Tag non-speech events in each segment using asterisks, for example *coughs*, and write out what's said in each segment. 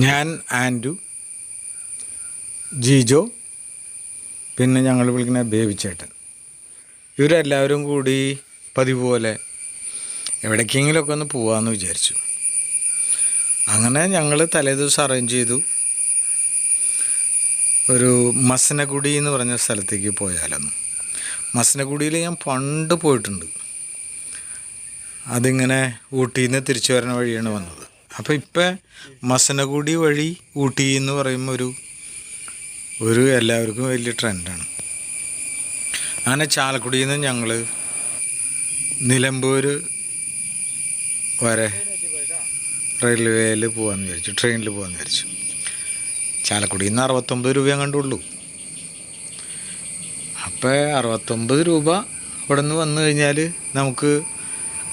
ഞാൻ ആൻഡു ജീജോ പിന്നെ ഞങ്ങൾ വിളിക്കുന്ന ബേബിച്ചേട്ടൻ ഇവരെല്ലാവരും കൂടി പതിവ് പോലെ എവിടേക്കെങ്കിലുമൊക്കെ ഒന്ന് പോവാമെന്ന് വിചാരിച്ചു. അങ്ങനെ ഞങ്ങൾ തലേദിവസം അറേഞ്ച് ചെയ്തു. ഒരു മസനഗുഡി എന്ന് പറഞ്ഞ സ്ഥലത്തേക്ക് പോയാലെന്ന്. മസനഗുഡിയിൽ ഞാൻ പണ്ട് പോയിട്ടുണ്ട്. അതിങ്ങനെ ഊട്ടിയിൽ നിന്ന് തിരിച്ചു വരുന്ന വഴിയാണ് വന്നത്. അപ്പോൾ ഇപ്പം മസനഗുഡി വഴി ഊട്ടി എന്ന് പറയുമ്പോൾ ഒരു ഒരു എല്ലാവർക്കും വലിയ ട്രെൻഡാണ്. അങ്ങനെ ചാലക്കുടിയിൽ നിന്ന് ഞങ്ങൾ നിലമ്പൂർ വരെ റെയിൽവേയിൽ പോകാമെന്ന് വിചാരിച്ചു ട്രെയിനിൽ പോകാമെന്ന് വിചാരിച്ചു. ചാലക്കുടിയിൽ നിന്ന് അറുപത്തൊമ്പത് രൂപ കണ്ടുള്ളൂ അപ്പോൾ അറുപത്തൊമ്പത് രൂപ ഇവിടെ നിന്ന് വന്നു കഴിഞ്ഞാൽ നമുക്ക്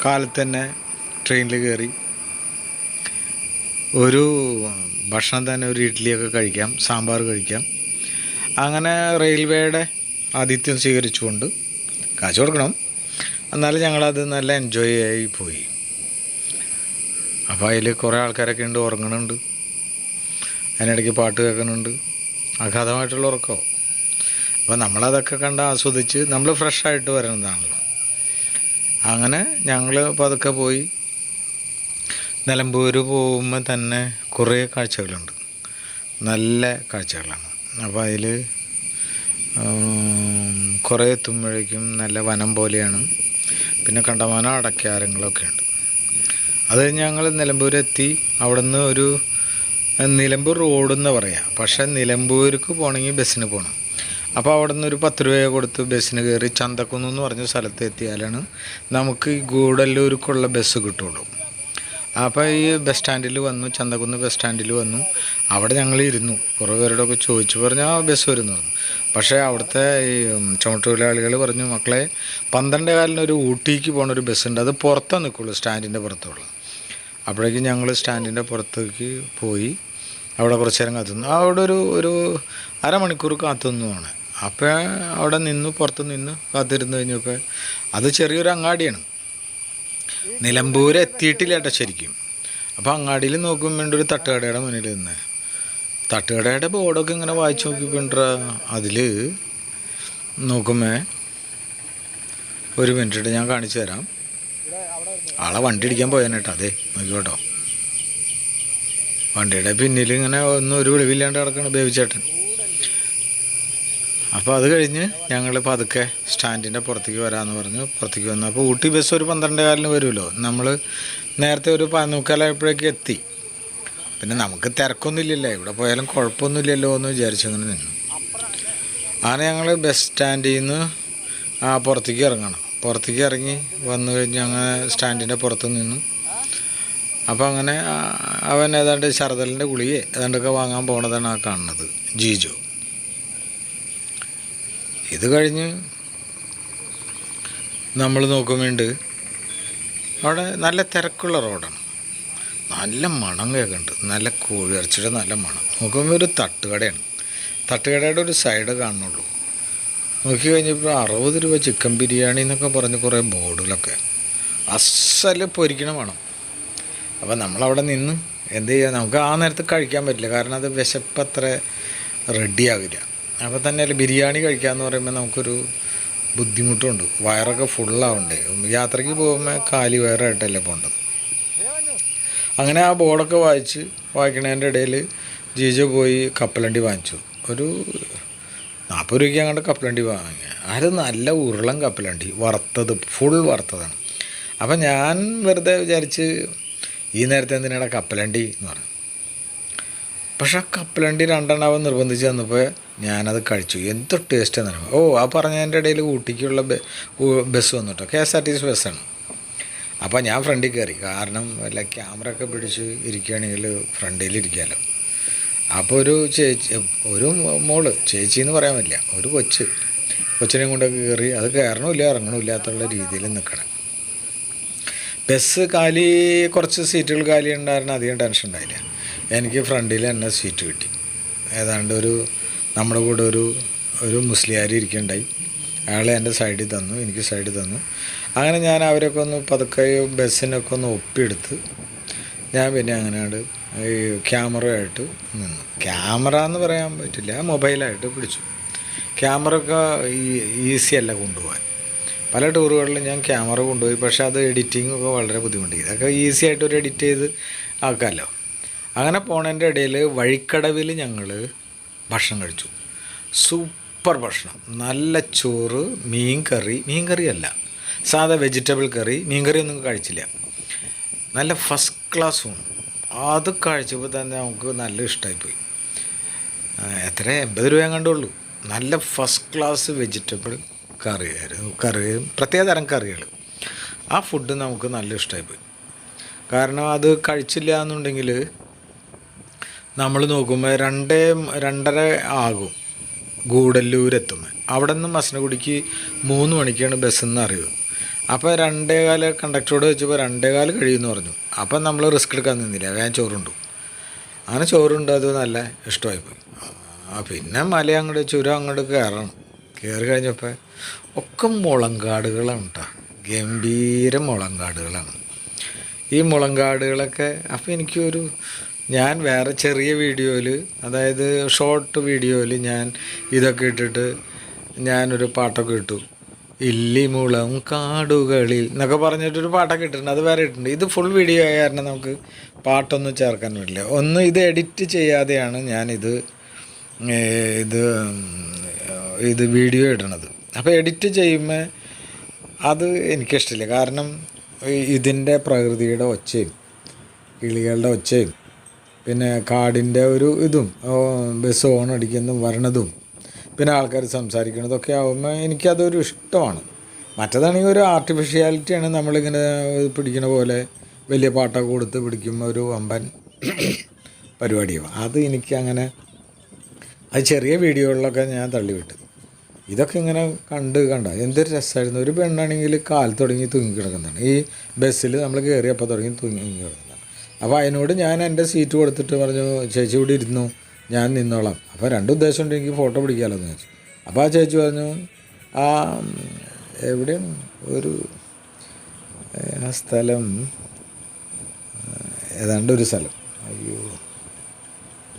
കാലത്ത് തന്നെ ട്രെയിനിൽ കയറി ഒരു ഭക്ഷണം തന്നെ ഒരു ഇഡ്ഡലിയൊക്കെ കഴിക്കാം സാമ്പാർ കഴിക്കാം. അങ്ങനെ റെയിൽവേയുടെ ആതിഥ്യം സ്വീകരിച്ചുകൊണ്ട് കാശ് കൊടുക്കണം. എന്നാലും ഞങ്ങളത് നല്ല എൻജോയ് ആയി പോയി. അപ്പോൾ അതിൽ കുറേ ആൾക്കാരൊക്കെ ഉണ്ട് ഉറങ്ങണുണ്ട്. അതിനിടയ്ക്ക് പാട്ട് കേൾക്കുന്നുണ്ട് അഗാധമായിട്ടുള്ള ഉറക്കമോ അപ്പോൾ നമ്മളതൊക്കെ കണ്ട് ആസ്വദിച്ച് നമ്മൾ ഫ്രഷായിട്ട് വരുന്നതാണല്ലോ. അങ്ങനെ ഞങ്ങൾ പതുക്കെ പോയി. നിലമ്പൂർ പോകുമ്പോൾ തന്നെ കുറേ കാഴ്ചകളുണ്ട്. നല്ല കാഴ്ചകളാണ്. അപ്പോൾ അതിൽ കുറേ എത്തുമ്പോഴേക്കും നല്ല വനം പോലെയാണ്. പിന്നെ കണ്ടമാനം അടക്കാരങ്ങളൊക്കെ ഉണ്ട്. അത് ഞങ്ങൾ നിലമ്പൂരെത്തി. അവിടെ നിന്ന് ഒരു നിലമ്പൂർ റോഡ് എന്ന് പറയാം. പക്ഷേ നിലമ്പൂർക്ക് പോകണമെങ്കിൽ ബസ്സിന് പോകണം അപ്പോൾ അവിടെ നിന്ന് ഒരു പത്ത് രൂപ കൊടുത്ത് ബസ്സിന് കയറി ചന്തക്കുന്ന് എന്ന് പറഞ്ഞ സ്ഥലത്ത് എത്തിയാലാണ് നമുക്ക് ഗൂഡല്ലൂർക്കുള്ള ബസ് കിട്ടുള്ളൂ. അപ്പോൾ ഈ ബസ് സ്റ്റാൻഡിൽ വന്നു ചന്തകുന്ന് ബസ് സ്റ്റാൻഡിൽ വന്നു. അവിടെ ഞങ്ങൾ ഇരുന്നു. കുറേ പേരോടൊക്കെ ചോദിച്ചു പറഞ്ഞാൽ ആ ബസ് വരുന്നു. പക്ഷേ അവിടുത്തെ ഈ ചുമട്ടുതൊഴിലാളികൾ പറഞ്ഞു മക്കളെ പന്ത്രണ്ട് കാലിന് ഒരു ഊട്ടിക്ക് പോണ ഒരു ബസ് ഉണ്ട് അത് പുറത്തേ നിൽക്കുള്ളൂ സ്റ്റാൻഡിന്റെ പുറത്തുള്ള അപ്പോഴേക്കും ഞങ്ങൾ സ്റ്റാൻഡിന്റെ പുറത്തേക്ക് പോയി. അവിടെ കുറച്ച് നേരം കാത്തുനിന്നു. അവിടെ ഒരു ഒരു അരമണിക്കൂർ കാത്തുനിന്നുമാണ് അപ്പോൾ അവിടെ നിന്ന് പുറത്ത് നിന്ന് കാത്തിരുന്ന് കഴിഞ്ഞപ്പോൾ അത് ചെറിയൊരു അങ്ങാടിയാണ്. നിലമ്പൂർ എത്തിയിട്ടില്ല കേട്ടോ ശരിക്കും. അപ്പോൾ അങ്ങാടിയിൽ നോക്കും വേണ്ട ഒരു തട്ടുകടയുടെ മുന്നിൽ നിന്ന്. തട്ടുകടയുടെ ബോർഡൊക്കെ ഇങ്ങനെ വായിച്ച് നോക്കിപ്പോണ്ട അതിൽ നോക്കുമേ ഒരു മിനിറ്റ് ഞാൻ കാണിച്ചു തരാം. ആളെ വണ്ടി ഇടിക്കാൻ പോയാൻ കേട്ടോ അതെ നോക്കിക്കോട്ടോ. വണ്ടിയുടെ പിന്നിൽ ഇങ്ങനെ ഒന്നും ഒരു വെളിവില്ലാണ്ട് കിടക്കണം ബേബിച്ചേട്ടൻ. അപ്പോൾ അത് കഴിഞ്ഞ് ഞങ്ങൾ പതുക്കെ സ്റ്റാൻഡിന്റെ പുറത്തേക്ക് വരാമെന്ന് പറഞ്ഞു. പുറത്തേക്ക് വന്നു. അപ്പോൾ ഊട്ടി ബസ് ഒരു പന്ത്രണ്ട് കാലിന് വരുമല്ലോ. നമ്മൾ നേരത്തെ ഒരു പതിനൂക്കാലായപ്പോഴേക്ക് എത്തി. പിന്നെ നമുക്ക് തിരക്കൊന്നുമില്ലല്ലോ. ഇവിടെ പോയാലും കുഴപ്പമൊന്നുമില്ലല്ലോ എന്ന് വിചാരിച്ചങ്ങനെ നിന്നു. അങ്ങനെ ഞങ്ങൾ ബസ് സ്റ്റാൻഡിൽ നിന്ന് ആ പുറത്തേക്ക് ഇറങ്ങണം. പുറത്തേക്ക് ഇറങ്ങി വന്നു കഴിഞ്ഞ് ഞങ്ങൾ സ്റ്റാൻഡിന്റെ പുറത്ത് നിന്നു. അപ്പോൾ അങ്ങനെ അവൻ ഏതാണ്ട് ശരതലിന്റെ ഗുളിയെ ഏതാണ്ടൊക്കെ വാങ്ങാൻ പോണതാണ് ആ കാണുന്നത്. ജീജു. ഇത് കഴിഞ്ഞ് നമ്മൾ നോക്കുമ്പോണ്ട് അവിടെ നല്ല തിരക്കുള്ള റോഡാണ്. നല്ല മണം കേൾക്കുന്നുണ്ട്. നല്ല കോഴി ഇറച്ചിയുടെ നല്ല മണം. നോക്കുമ്പോൾ ഒരു തട്ടുകടയാണ്. തട്ടുകടയുടെ ഒരു സൈഡ് കാണുന്നുള്ളൂ. നോക്കി കഴിഞ്ഞപ്പോൾ അറുപത് രൂപ ചിക്കൻ ബിരിയാണി എന്നൊക്കെ പറഞ്ഞ് കുറേ ബോർഡുകളൊക്കെ. അസൽ പൊരിക്കണ വേണം അപ്പോൾ നമ്മളവിടെ നിന്ന് എന്ത് ചെയ്യുക നമുക്ക് ആ നേരത്ത് കഴിക്കാൻ പറ്റില്ല. കാരണം അത് വിശപ്പത്ര റെഡിയാകില്ല അപ്പോൾ തന്നെ അല്ല ബിരിയാണി കഴിക്കാമെന്ന് പറയുമ്പോൾ നമുക്കൊരു ബുദ്ധിമുട്ടുണ്ട്. വയറൊക്കെ ഫുള്ളാവണ്ടേ യാത്രയ്ക്ക് പോകുമ്പോൾ കാലി വയറായിട്ടല്ലേ പോകേണ്ടത് അങ്ങനെ ആ ബോർഡൊക്കെ വായിച്ച് വായിക്കണതിന്റെ ഇടയിൽ ജീജോ പോയി കപ്പലണ്ടി വാങ്ങിച്ചു. ഒരു നാൽപ്പത് രൂപയ്ക്ക് അങ്ങോട്ട് കപ്പലണ്ടി വാങ്ങി അത് നല്ല ഉരുളൻ കപ്പലണ്ടി വറുത്തത് ഫുൾ വറുത്തതാണ്. അപ്പം ഞാൻ വെറുതെ വിചാരിച്ച് ഈ നേരത്തെ എന്തിനാണ് കപ്പലണ്ടി എന്ന് പറഞ്ഞു. പക്ഷെ ആ കപ്പലണ്ടി രണ്ടെണ്ണാവും നിർബന്ധിച്ച് തന്നപ്പോൾ ഞാനത് കഴിച്ചു. എന്തോ ടേസ്റ്റ് എന്നറിയാം ഓ ആ പറഞ്ഞതിന്റെ ഇടയിൽ ഊട്ടിക്കുള്ള ബസ് വന്നു കേട്ടോ K S R T C ബസ്സാണ് അപ്പോൾ ഞാൻ ഫ്രണ്ടിൽ കയറി കാരണം വല്ല ക്യാമറ ഒക്കെ പിടിച്ച് ഇരിക്കുകയാണെങ്കിൽ ഫ്രണ്ടിൽ ഇരിക്കാമല്ലോ അപ്പോൾ ഒരു ചേച്ചി ഒരു മോൾ ചേച്ചി എന്ന് പറയാൻ പറ്റില്ല ഒരു കൊച്ച് കൊച്ചിനെയും കൊണ്ടൊക്കെ കയറി അത് കയറണമില്ല ഇറങ്ങണമില്ല എന്നുള്ള രീതിയിൽ നിൽക്കണം. ബസ് കാലി കുറച്ച് സീറ്റുകൾ കാലി ഉണ്ടായിരുന്നു അധികം ടെൻഷൻ ഉണ്ടായില്ല. എനിക്ക് ഫ്രണ്ടിൽ തന്നെ സീറ്റ് കിട്ടി. ഏതാണ്ട് ഒരു നമ്മുടെ കൂടെ ഒരു ഒരു മുസ്ലിയാരി ഇരിക്കുന്നുണ്ടായി അയാളെ എന്റെ സൈഡിൽ തന്നു എനിക്ക് സൈഡിൽ തന്നു. അങ്ങനെ ഞാൻ അവരൊക്കെ ഒന്ന് പതുക്കെ ബസ്സിനൊക്കെ ഒന്ന് ഒപ്പിയെടുത്ത് ഞാൻ പിന്നെ അങ്ങനെയാണ് ഈ ക്യാമറയായിട്ട് നിന്നു. ക്യാമറ എന്ന് പറയാൻ പറ്റില്ല മൊബൈലായിട്ട് പിടിച്ചു. ക്യാമറ ഒക്കെ ഈസി അല്ല കൊണ്ടുപോകാൻ. പല ടൂറുകളിലും ഞാൻ ക്യാമറ കൊണ്ടുപോയി പക്ഷേ അത് എഡിറ്റിംഗ് ഒക്കെ വളരെ ബുദ്ധിമുട്ടി. ഇതൊക്കെ ഈസി ആയിട്ട് ഒരു എഡിറ്റ് ചെയ്ത് ആക്കാമല്ലോ. അങ്ങനെ പോണതിന്റെ ഇടയിൽ വഴിക്കടവിൽ ഞങ്ങൾ ഭക്ഷണം കഴിച്ചു. സൂപ്പർ ഭക്ഷണം. നല്ല ചോറ് മീൻ കറി മീൻ കറിയല്ല സാധാ വെജിറ്റബിൾ കറി മീൻ കറി ഒന്നും കഴിച്ചില്ല. നല്ല ഫസ്റ്റ് ക്ലാസ് ക്ലാസ്സും. അത് കഴിച്ചപ്പോൾ തന്നെ നമുക്ക് നല്ല ഇഷ്ടമായിപ്പോയി എത്ര? എൺപത് രൂപ കണ്ടുള്ളൂ നല്ല ഫസ്റ്റ് ക്ലാസ് വെജിറ്റബിൾ കറിയായിരുന്നു. കറി പ്രത്യേക തരം കറികൾ. ആ ഫുഡ് നമുക്ക് നല്ല ഇഷ്ടമായിപ്പോയി കാരണം അത് കഴിച്ചില്ല എന്നുണ്ടെങ്കിൽ നമ്മൾ നോക്കുമ്പോൾ രണ്ടേ രണ്ടര ആകും ഗൂഡല്ലൂരെത്തുമ്പോൾ അവിടെ നിന്ന് മസനഗുഡിക്ക് മൂന്ന് മണിക്കാണ് ബസ്സെന്ന് അറിവ് അപ്പോൾ രണ്ടേ രണ്ടേകാൽ കണ്ടക്ടറോട് വെച്ചപ്പോൾ രണ്ടേകാൽ കഴിയുമെന്ന് പറഞ്ഞു. അപ്പം നമ്മൾ റിസ്ക് എടുക്കാൻ നിന്നില്ല. വേഗം ചോറുണ്ടു. അങ്ങനെ ചോറുണ്ട് അത് നല്ല ഇഷ്ടമായിപ്പോയി. ആ പിന്നെ മല അങ്ങോട്ട് ചുരം അങ്ങോട്ട് കയറണം കയറി കഴിഞ്ഞപ്പോൾ ഒക്കെ മുളങ്കാടുകളാണ് കേട്ടോ ഗംഭീര മുളങ്കാടുകളാണ്. ഈ മുളങ്കാടുകളൊക്കെ അപ്പോൾ എനിക്കൊരു ഞാൻ വേറെ ചെറിയ വീഡിയോയിൽ അതായത് ഷോർട്ട് വീഡിയോയിൽ ഞാൻ ഇതൊക്കെ ഇട്ടിട്ട് ഞാനൊരു പാട്ടൊക്കെ ഇട്ടു. ഇല്ലിമുളം കാടുകളിൽ എന്നൊക്കെ പറഞ്ഞിട്ടൊരു പാട്ടൊക്കെ ഇട്ടിട്ടുണ്ട്. അത് വേറെ ഇട്ടിട്ടുണ്ട്. ഇത് ഫുൾ വീഡിയോ ആയ കാരണം നമുക്ക് പാട്ടൊന്നും ചേർക്കാൻ പറ്റില്ല ഒന്ന് ഇത് എഡിറ്റ് ചെയ്യാതെയാണ് ഞാനിത് ഇത് ഇത് വീഡിയോ ഇടണത്. അപ്പോൾ എഡിറ്റ് ചെയ്യുമ്പോൾ അത് എനിക്കിഷ്ടമില്ല. കാരണം ഇതിന്റെ പ്രകൃതിയുടെ ഒച്ചയും കിളികളുടെ ഒച്ചയും പിന്നെ കാടിന്റെ ഒരു ഇതും ബസ് ഓൺ അടിക്കുന്നതും വരണതും പിന്നെ ആൾക്കാർ സംസാരിക്കുന്നതൊക്കെ ആകുമ്പോൾ എനിക്കതൊരു ഇഷ്ടമാണ്. മറ്റേതാണെങ്കിൽ ഒരു ആർട്ടിഫിഷ്യാലിറ്റിയാണ് നമ്മളിങ്ങനെ പിടിക്കുന്ന പോലെ വലിയ പാട്ടൊക്കെ കൊടുത്ത് പിടിക്കുന്ന ഒരു വമ്പൻ *coughs* പരിപാടിയും. അത് എനിക്കങ്ങനെ അത് ചെറിയ വീഡിയോകളിലൊക്കെ ഞാൻ തള്ളിവിട്ടു. ഇതൊക്കെ ഇങ്ങനെ കണ്ട് കണ്ട എന്തൊരു രസമായിരുന്നു ഒരു പെണ്ണാണെങ്കിൽ കാൽ തുടങ്ങി തൂങ്ങി കിടക്കുന്നതാണ്. ഈ ബസ്സിൽ നമ്മൾ കയറിയപ്പോൾ തുടങ്ങി തൂങ്ങി കിടക്കുന്നതാണ്. അപ്പോൾ അതിനോട് ഞാൻ എന്റെ സീറ്റ് കൊടുത്തിട്ട് പറഞ്ഞു ചേച്ചി ഇവിടെ ഇരുന്നു ഞാൻ നിന്നോളാം. അപ്പോൾ രണ്ട് ഉദ്ദേശം ഉണ്ട് എനിക്ക് ഫോട്ടോ പിടിക്കാമല്ലോ എന്ന് ചോദിച്ചു. അപ്പോൾ ആ ചേച്ചി പറഞ്ഞു ആ എവിടെ ഒരു ആ സ്ഥലം ഏതാണ്ട് ഒരു സ്ഥലം. അയ്യോ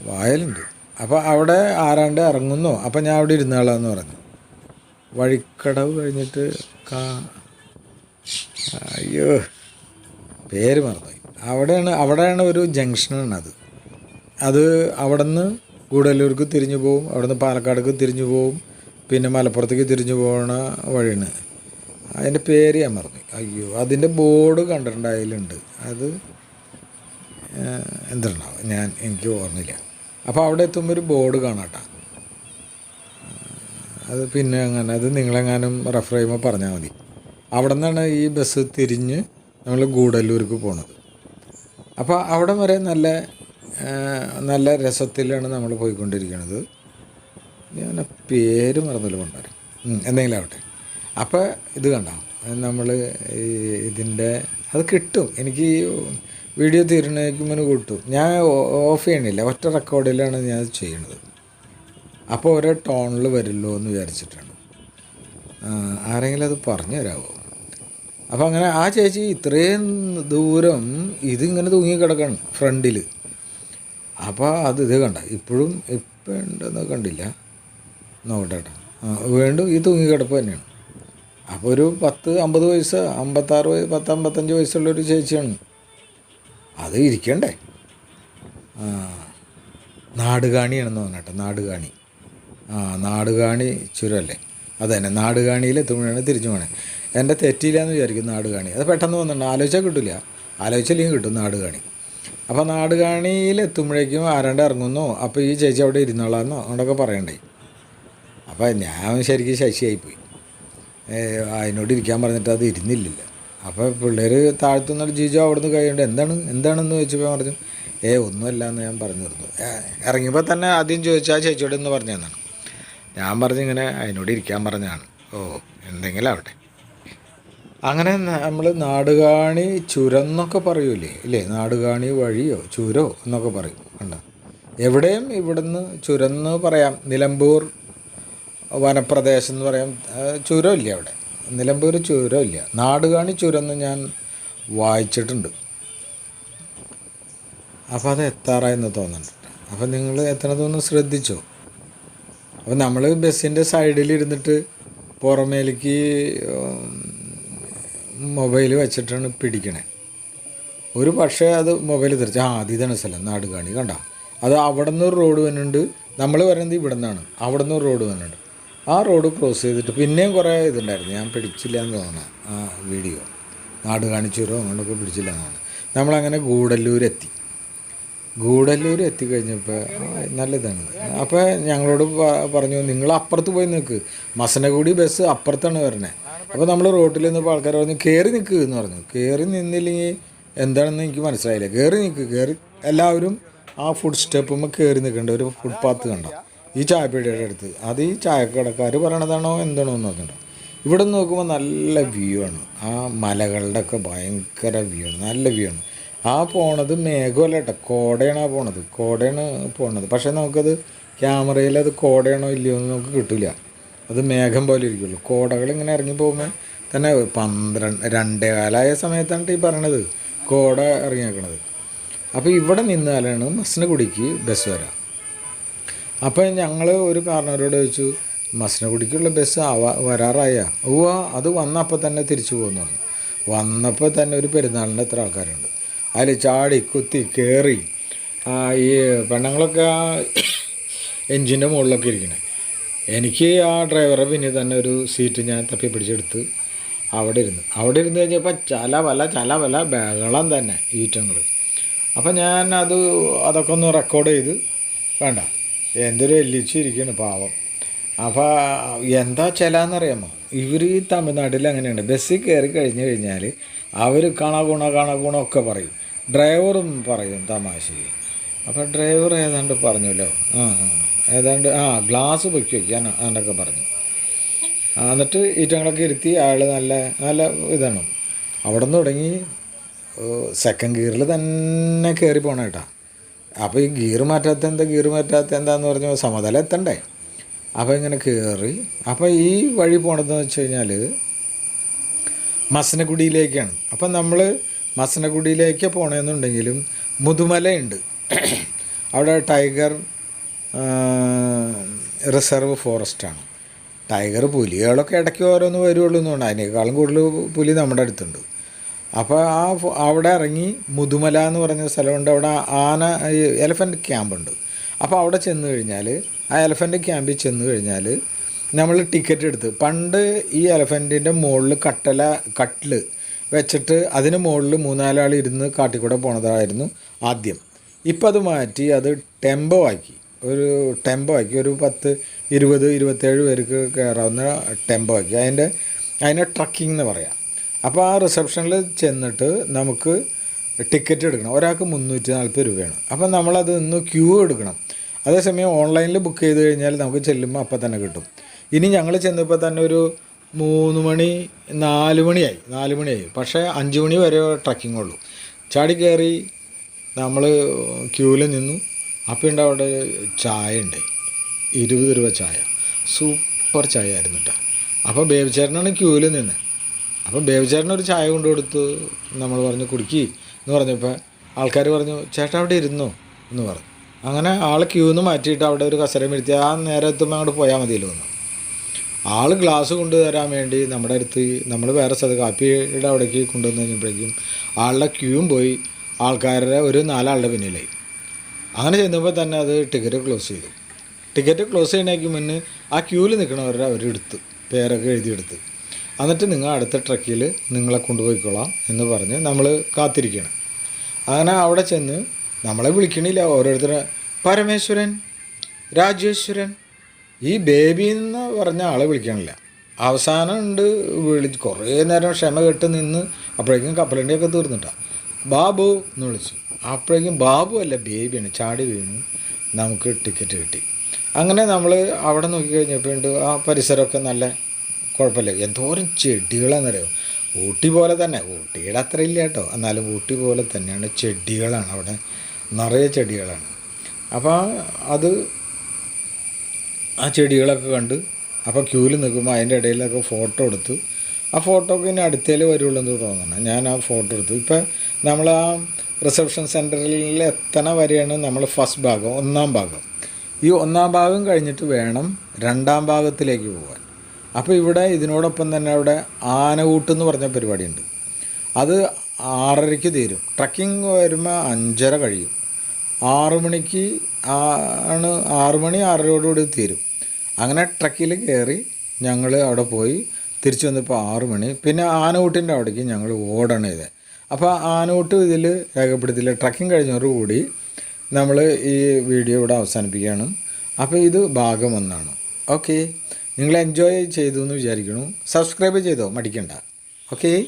വായലുണ്ട്. അപ്പോൾ അവിടെ ആരാണ്ട് ഇറങ്ങുന്നു. അപ്പോൾ ഞാൻ അവിടെ ഇരുന്നാളാന്ന് പറഞ്ഞു. വഴിക്കടവ് കഴിഞ്ഞിട്ട് കാ അയ്യോ പേര് മറന്നുപോയി അവിടെയാണ് അവിടെയാണ് ഒരു ജംഗ്ഷനാണ് അത് അത് അവിടെ നിന്ന് ഗൂഡല്ലൂർക്ക് തിരിഞ്ഞു പോവും അവിടെ നിന്ന് പാലക്കാടേക്ക് തിരിഞ്ഞു പോവും പിന്നെ മലപ്പുറത്തേക്ക് തിരിഞ്ഞു പോകണ വഴിയാണ്. അതിന്റെ പേര് ഞാൻ മറന്നു. അയ്യോ അതിന്റെ ബോർഡ് കണ്ടിട്ടുണ്ട് അതിലുണ്ട്. അത് എന്തുണ്ടാവും? ഞാൻ എനിക്ക് ഓർമ്മയില്ല. അപ്പോൾ അവിടെ എത്തുമ്പോൾ ഒരു ബോർഡ് കാണാട്ടാ. അത് പിന്നെ അങ്ങനെ അത് നിങ്ങളെങ്ങാനും റെഫർ ചെയ്യുമ്പോൾ പറഞ്ഞാൽ മതി. അവിടെ നിന്നാണ് ഈ ബസ് തിരിഞ്ഞ് നമ്മൾ ഗൂഡല്ലൂർക്ക് പോണത്. അപ്പോൾ അവിടെ വരെ നല്ല നല്ല രസത്തിലാണ് നമ്മൾ പോയിക്കൊണ്ടിരിക്കുന്നത്. ഞാൻ പേര് മറന്നല്ലോ കൊണ്ടുവരാം എന്തെങ്കിലും ആവട്ടെ. അപ്പോൾ ഇത് കണ്ടോ? നമ്മൾ ഇതിന്റെ അത് കിട്ടും. എനിക്ക് വീഡിയോ തീരുന്നേക്കുമ്പോൾ കിട്ടും. ഞാൻ ഓഫ് ചെയ്യണില്ല. ഒറ്റ റെക്കോർഡിലാണ് ഞാൻ ചെയ്യണത്. അപ്പോൾ ഒരേ ടോണിൽ വരുമല്ലോ എന്ന് വിചാരിച്ചിട്ടാണ്. ആരെങ്കിലും അത് പറഞ്ഞു തരാമോ അപ്പോൾ അങ്ങനെ ആ ചേച്ചി ഇത്രയും ദൂരം ഇതിങ്ങനെ തൂങ്ങി കിടക്കണം ഫ്രണ്ടിൽ അപ്പോൾ അത് ഇത് കണ്ട. ഇപ്പോഴും ഇപ്പം ഉണ്ടെന്ന് കണ്ടില്ല. നോക്കട്ടെ വീണ്ടും ഈ തൂങ്ങി കിടപ്പ് തന്നെയാണ്. അപ്പോൾ ഒരു പത്ത് അമ്പത് വയസ്സ് അമ്പത്താറ് വയസ്സ് പത്ത് അമ്പത്തഞ്ച് വയസ്സുള്ളൊരു ചേച്ചിയാണ്. അത് ഇരിക്കണ്ടേ? നാടുകാണിയാണെന്ന് പറഞ്ഞിട്ട് നാടുകാണി. ആ നാടുകാണി ചുരല്ലേ? അത് തന്നെ നാടുകാണിയിൽ എത്തുമ്പോഴാണ് തിരിച്ചു പോണേ. എന്റെ തെറ്റിയില്ല എന്ന് വിചാരിക്കും നാടുകാണി. അത് പെട്ടെന്ന് വന്നിട്ടുണ്ട്. ആലോചിച്ചാൽ കിട്ടില്ല ആലോചിച്ചില്ലെങ്കിൽ കിട്ടും നാടുകാണി. അപ്പോൾ നാട് നാടുകാണിയിൽ എത്തുമ്പോഴേക്കും ആരാണ്ട് ഇറങ്ങുന്നു. അപ്പോൾ ഈ ചേച്ചി അവിടെ ഇരുന്നോളാന്നോ അങ്ങോട്ടൊക്കെ പറയണ്ടേ. അപ്പോൾ ഞാൻ ശരിക്കും ശശിയായിപ്പോയി. അതിനോട് ഇരിക്കാൻ പറഞ്ഞിട്ട് അത് ഇരുന്നില്ല അപ്പോൾ പിള്ളേർ താഴ്ത്തുന്ന ജിജോ അവിടുന്ന് കഴിയുണ്ട് എന്താണ് എന്താണെന്ന് ചോദിച്ചപ്പോൾ പറഞ്ഞു ഏ ഒന്നുമല്ല എന്ന് ഞാൻ പറഞ്ഞു തീർന്നു ഇറങ്ങിയപ്പോൾ തന്നെ ആദ്യം ചോദിച്ചാൽ ചേച്ചിയോട് എന്ന് പറഞ്ഞു തന്നാണ് ഞാൻ പറഞ്ഞിങ്ങനെ അതിനോട് ഇരിക്കാൻ പറഞ്ഞതാണ്. ഓ എന്തെങ്കിലും ആവട്ടെ. അങ്ങനെ നമ്മൾ നാടുകാണി ചുരം എന്നൊക്കെ പറയൂലേ? ഇല്ലേ? നാടുകാണി വഴിയോ ചുരോ എന്നൊക്കെ പറയും. കണ്ടോ? എവിടെയും ഇവിടുന്ന് ചുരന്ന് പറയാം. നിലമ്പൂർ വനപ്രദേശം എന്ന് പറയാം. ചുരം ഇല്ല അവിടെ. നിലമ്പൂർ ചുരമില്ല നാടുകാണി ചുരം ഞാൻ വായിച്ചിട്ടുണ്ട്. അപ്പോൾ അത് എത്താറായെന്ന് തോന്നുന്നുണ്ട്. അപ്പോൾ നിങ്ങൾ എത്തണതൊന്ന് ശ്രദ്ധിച്ചോ? അപ്പോൾ നമ്മൾ ബസ്സിന്റെ സൈഡിൽ ഇരുന്നിട്ട് പുറമേലേക്ക് മൊബൈൽ വെച്ചിട്ടാണ് പിടിക്കണേ. ഒരു പക്ഷേ അത് മൊബൈൽ തിരിച്ച് ആ അത് ഇതാണ് സ്ഥലം നാട് കാണി കണ്ട? അത് അവിടെ നിന്ന് ഒരു റോഡ് വന്നിട്ടുണ്ട്. നമ്മൾ വരുന്നത് ഇവിടെ നിന്നാണ് അവിടെ നിന്ന് ഒരു റോഡ് വന്നിട്ടുണ്ട്. ആ റോഡ് ക്രോസ് ചെയ്തിട്ട് പിന്നെയും കുറേ ഇതുണ്ടായിരുന്നു. ഞാൻ പിടിച്ചില്ല എന്ന് തോന്നുന്നു ആ വീഡിയോ. നാട് കാണിച്ചൂരോ അങ്ങോട്ടൊക്കെ പിടിച്ചില്ല എന്നാണ് നമ്മളങ്ങനെ ഗൂഡല്ലൂരെത്തി. ഗൂഡല്ലൂർ എത്തിക്കഴിഞ്ഞപ്പോൾ നല്ലതാണ്. അപ്പോൾ ഞങ്ങളോട് പറഞ്ഞു നിങ്ങൾ അപ്പുറത്ത് പോയി നിൽക്ക് മസനഗുഡി ബസ് അപ്പുറത്താണ് വരണേ. അപ്പോൾ നമ്മൾ റോട്ടിൽ നിന്നപ്പോൾ ആൾക്കാർ പറഞ്ഞു കയറി നിൽക്ക് എന്ന് പറഞ്ഞു. കയറി നിന്നില്ലെങ്കിൽ എന്താണെന്ന് എനിക്ക് മനസ്സിലായില്ല. കയറി നിൽക്ക് കയറി എല്ലാവരും ആ ഫുഡ് സ്റ്റെപ്പുമ്പോൾ കയറി നിൽക്കേണ്ട ഒരു ഫുട്പാത്ത് കണ്ടോ? ഈ ചായപ്പീടിയുടെ അടുത്ത്. അത് ഈ ചായക്കടക്കാർ പറയണതാണോ എന്താണോ എന്ന് നോക്കണ്ട. ഇവിടെ നോക്കുമ്പോൾ നല്ല വ്യൂ ആണ്. ആ മലകളുടെ ഒക്കെ ഭയങ്കര വ്യൂ ആണ്. നല്ല വ്യൂ ആണ്. ആ പോണത് മേഘമല്ല കോടയാണ് ആ പോണത്. കോടയാണ് പോണത്. പക്ഷേ നമുക്കത് ക്യാമറയിൽ അത് കോടയാണോ ഇല്ലയോ എന്ന് നമുക്ക് കിട്ടില്ല അത് മേഘം പോലെ ഇരിക്കുള്ളൂ. കോടകൾ ഇങ്ങനെ ഇറങ്ങി പോകുമ്പോൾ തന്നെ പന്ത്രണ്ട് രണ്ടേ കാലായ സമയത്താണ് ഈ പറയണത്. കോട ഇറങ്ങിയേക്കണത്. അപ്പോൾ ഇവിടെ നിന്നാലാണ് മസനഗുഡിക്ക് ബസ് വരാം. അപ്പോൾ ഞങ്ങൾ ഒരു കാരണവരോട് ചോദിച്ചു മസനഗുഡിക്കുള്ള ബസ് ആവാ വരാറായ? ഓ അത് വന്നപ്പോൾ തന്നെ തിരിച്ചു പോകുന്നു. വന്നപ്പോൾ തന്നെ ഒരു പെരുന്നാളിന്റെ എത്ര ആൾക്കാരുണ്ട്. അതിൽ ചാടി കുത്തി കയറി ഈ പെണ്ണുങ്ങളൊക്കെ ആ എൻജിന്റെ മുകളിലൊക്കെ ഇരിക്കണേ. എനിക്ക് ആ ഡ്രൈവറെ പിന്നെ തന്നെ ഒരു സീറ്റ് ഞാൻ തപ്പി പിടിച്ചെടുത്ത് അവിടെ ഇരുന്ന്. അവിടെ ഇരുന്ന് കഴിഞ്ഞപ്പോൾ ചല വല ചല വല ബഹളം തന്നെ ഈറ്റങ്ങൾ അപ്പം ഞാൻ അത് അതൊക്കെ ഒന്ന് റെക്കോർഡ് ചെയ്ത് വേണ്ട എന്തൊരു എല്ലിച്ചിരിക്കുന്നു പാവം. അപ്പോൾ എന്താ ചിലന്നറിയാമോ? ഇവർ ഈ തമിഴ്നാട്ടിൽ അങ്ങനെയുണ്ട്. ബസ്സിൽ കയറി കഴിഞ്ഞ് കഴിഞ്ഞാൽ അവർ കാണാ ഗുണ കാണാ ഗുണമൊക്കെ പറയും. ഡ്രൈവറും പറയും തമാശ. അപ്പോൾ ഡ്രൈവർ ഏതാണ്ട് പറഞ്ഞല്ലോ. ആ ആ. ഏതാണ്ട് ആ ഗ്ലാസ് പൊക്കി വയ്ക്കാൻ എന്നൊക്കെ പറഞ്ഞു. എന്നിട്ട് ഈറ്റങ്ങളൊക്കെ ഇരുത്തി അയാൾ നല്ല നല്ല ഇതാണ്. അവിടെ നിന്ന് തുടങ്ങി സെക്കൻഡ് ഗിയറിൽ തന്നെ കയറി പോകണം കേട്ടോ. അപ്പോൾ ഈ ഗിയർ മാറ്റാത്ത എന്താ ഗിയർ മാറ്റാത്ത എന്താന്ന് പറഞ്ഞു സമതലം എത്തണ്ടേ? അപ്പോൾ ഇങ്ങനെ കയറി അപ്പോൾ ഈ വഴി പോണതെന്ന് വെച്ച് കഴിഞ്ഞാൽ മസനഗുഡിയിലേക്കാണ്. അപ്പം നമ്മൾ മസനഗുഡിയിലേക്ക് പോകണമെന്നുണ്ടെങ്കിലും മുതുമലയുണ്ട്. അവിടെ ടൈഗർ റിസർവ് ഫോറസ്റ്റാണ്. ടൈഗർ പുലികളൊക്കെ ഇടയ്ക്ക് ഓരോന്ന് വരുള്ളൂ പറഞ്ഞാൽ അതിനേക്കാളും കൂടുതൽ പുലി നമ്മുടെ അടുത്തുണ്ട്. അപ്പോൾ ആ അവിടെ ഇറങ്ങി മുതുമല എന്ന് പറഞ്ഞ സ്ഥലമുണ്ട്. അവിടെ ആന എലഫന്റ് ക്യാമ്പുണ്ട്. അപ്പോൾ അവിടെ ചെന്ന് കഴിഞ്ഞാൽ ആ എലഫന്റ് ക്യാമ്പിൽ ചെന്ന് കഴിഞ്ഞാൽ നമ്മൾ ടിക്കറ്റ് എടുത്ത് പണ്ട് ഈ എലഫന്റിന്റെ മുകളിൽ കട്ടല കട്ടിൽ വെച്ചിട്ട് അതിന് മുകളിൽ മൂന്നാലാൾ ഇരുന്ന് കാട്ടിക്കൂടെ പോണതായിരുന്നു ആദ്യം. ഇപ്പം അത് മാറ്റി അത് ടെമ്പോ ആക്കി. ഒരു ടെമ്പോ ആക്കി. ഒരു പത്ത് ഇരുപത് ഇരുപത്തേഴ് പേർക്ക് കയറാവുന്ന ടെമ്പോ ആക്കി. അതിന്റെ അതിനെ ട്രക്കിംഗ് എന്ന് പറയാം. അപ്പോൾ ആ റിസപ്ഷനിൽ ചെന്നിട്ട് നമുക്ക് ടിക്കറ്റ് എടുക്കണം. ഒരാൾക്ക് മുന്നൂറ്റി നാൽപ്പത് രൂപയാണ്. അപ്പം നമ്മളത് ഇന്ന് ക്യൂ എടുക്കണം. അതേസമയം ഓൺലൈനിൽ ബുക്ക് ചെയ്ത് കഴിഞ്ഞാൽ നമുക്ക് ചെല്ലുമ്പോൾ അപ്പം തന്നെ കിട്ടും. ഇനി ഞങ്ങൾ ചെന്നപ്പോൾ തന്നെ ഒരു മൂന്ന് മണി നാല് മണിയായി നാല് മണിയായി. പക്ഷേ അഞ്ച് മണി വരെ ട്രക്കിംഗ് ഉള്ളൂ. ചാടി കയറി നമ്മൾ ക്യൂവിൽ നിന്നു. അപ്പോൾ ഉണ്ട് അവിടെ ചായ ഉണ്ട് ഇരുപത് രൂപ ചായ. സൂപ്പർ ചായ ആയിരുന്നു കേട്ടോ അപ്പോൾ ബേബിച്ചേട്ടനാണ് ക്യൂവിൽ നിന്ന്. അപ്പോൾ ബേബിച്ചേട്ടൻ ഒരു ചായ കൊണ്ടു കൊടുത്ത് നമ്മൾ പറഞ്ഞു കുടിക്കി. എന്ന് പറഞ്ഞപ്പോൾ ആൾക്കാർ പറഞ്ഞു ചേട്ടാ അവിടെ ഇരുന്നോ? എന്ന് പറഞ്ഞു. അങ്ങനെ ആൾ ക്യൂന്ന് മാറ്റിയിട്ട് അവിടെ ഒരു കസരം ഇരുത്തി ആ നേരെ എത്തുമ്പോൾ അങ്ങോട്ട് പോയാൽ മതിയല്ലോ എന്ന് ആൾ ഗ്ലാസ് കൊണ്ടുതരാൻ വേണ്ടി നമ്മുടെ അടുത്ത് നമ്മൾ വേറെ സ്ഥലത്ത് കാപ്പിയുടെ അവിടേക്ക് കൊണ്ടുവന്ന് കഴിഞ്ഞപ്പോഴേക്കും ആളുടെ ക്യൂവും പോയി. ആൾക്കാരുടെ ഒരു നാലാളുടെ പിന്നിലായി. അങ്ങനെ ചെന്നപ്പോൾ തന്നെ അത് ടിക്കറ്റ് ക്ലോസ് ചെയ്തു. ടിക്കറ്റ് ക്ലോസ് ചെയ്യണേക്ക് മുന്നേ ആ ക്യൂവിൽ നിൽക്കണവരുടെ അവരെടുത്ത് പേരൊക്കെ എഴുതിയെടുത്ത്. എന്നിട്ട് നിങ്ങൾ അടുത്ത ട്രക്കിൽ നിങ്ങളെ കൊണ്ടുപോയിക്കോളാം എന്ന് പറഞ്ഞ് നമ്മൾ കാത്തിരിക്കണം അങ്ങനെ അവിടെ ചെന്ന് നമ്മളെ വിളിക്കണില്ല. ഓരോരുത്തരെ പരമേശ്വരൻ രാജേശ്വരൻ ഈ ബേബി എന്ന് പറഞ്ഞ ആളെ വിളിക്കണില്ല അവസാനം ഉണ്ട് വിളി കുറേ നേരം ക്ഷമ കെട്ട് നിന്ന് അപ്പോഴേക്കും കപ്പലണ്ടിയൊക്കെ തീർന്നിട്ടാണ് ബാബു എന്ന് വിളിച്ചു. അപ്പോഴേക്കും ബാബു അല്ല ബേബിയാണ് ചാടി വീണു. നമുക്ക് ടിക്കറ്റ് കിട്ടി. അങ്ങനെ നമ്മൾ അവിടെ നോക്കി കഴിഞ്ഞപ്പോഴുണ്ട് ആ പരിസരമൊക്കെ നല്ല കുഴപ്പമില്ല. എന്തോരം ചെടികളാണെന്നറിയോ ഊട്ടി പോലെ തന്നെ. ഊട്ടിയുടെ അത്ര ഇല്ല കേട്ടോ. എന്നാലും ഊട്ടി പോലെ തന്നെയാണ് ചെടികളാണ് അവിടെ. നിറയെ ചെടികളാണ്. അപ്പോൾ അത് ആ ചെടികളൊക്കെ കണ്ട് അപ്പോൾ ക്യൂവിൽ നിൽക്കുമ്പോൾ അതിന്റെ ഇടയിലൊക്കെ ഫോട്ടോ എടുത്തു ആ ഫോട്ടോ ഒക്കെ ഇനി അടുത്തേൽ വരുള്ളൂ എന്ന് തോന്നണം. ഞാൻ ആ ഫോട്ടോ എടുത്തു. ഇപ്പം നമ്മൾ ആ റിസപ്ഷൻ സെന്ററിൽ എത്തണ വരെയാണ് നമ്മൾ ഫസ്റ്റ് ഭാഗം ഒന്നാം ഭാഗം. ഈ ഒന്നാം ഭാഗം കഴിഞ്ഞിട്ട് വേണം രണ്ടാം ഭാഗത്തിലേക്ക് പോകാൻ അപ്പോൾ ഇവിടെ ഇതിനോടൊപ്പം തന്നെ അവിടെ ആനകൂട്ട് എന്ന് പറഞ്ഞ പരിപാടിയുണ്ട്. അത് ആറരയ്ക്ക് തീരും. ട്രക്കിംഗ് വരുമ്പോൾ അഞ്ചര കഴിയും. ആറു മണിക്ക് ആണ് ആറുമണി ആറരയോടുകൂടി തീരും. അങ്ങനെ ട്രക്കിൽ കയറി ഞങ്ങൾ അവിടെ പോയി. തിരിച്ചു വന്നപ്പോൾ ആറ് മണി. പിന്നെ ആനകൂട്ടിന്റെ അവിടേക്ക് ഞങ്ങൾ ഓടണം ഇത് അപ്പോൾ ആനകൂട്ട് ഇതിൽ രേഖപ്പെടുത്തിയില്ല. ട്രക്കിംഗ് കഴിഞ്ഞതോടുകൂടി നമ്മൾ ഈ വീഡിയോ ഇവിടെ അവസാനിപ്പിക്കുകയാണ്. അപ്പോൾ ഇത് ഭാഗം ഒന്നാണ്. ഓക്കെ. നിങ്ങൾ എൻജോയ് ചെയ്തു എന്ന് വിചാരിക്കുന്നു. സബ്സ്ക്രൈബ് ചെയ്തോ? മടിക്കണ്ട. ഓക്കേ.